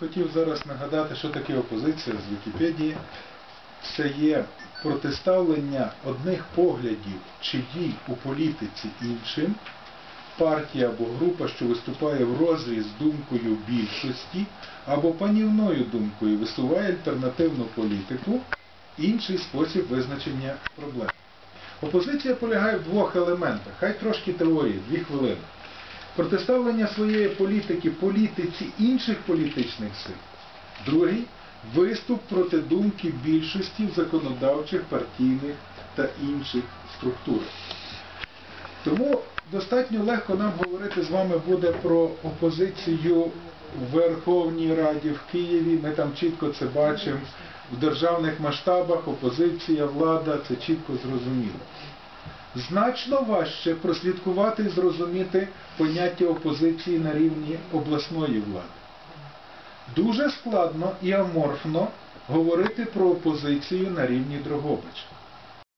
хотів зараз нагадати, що таке опозиція з Вікіпедії. Це є протиставлення одних поглядів чи дій у політиці іншим, партія або група, що виступає в розріз думкою більшості, або панівною думкою висуває альтернативну політику, інший спосіб визначення проблем. Опозиція полягає в двох елементах. Хай трошки теорії, дві хвилини. Протиставлення своєї політики політиці інших політичних сил. Другий виступ проти думки більшості в законодавчих, партійних та інших структурах. Тому достатньо легко нам говорити з вами буде про опозицію в Верховній Раді в Києві. Ми там чітко це бачимо. В державних масштабах опозиція, влада це чітко зрозуміло. Значно важче прослідкувати і зрозуміти поняття опозиції на рівні обласної влади. Дуже складно і аморфно говорити про опозицію на рівні Дрогобича.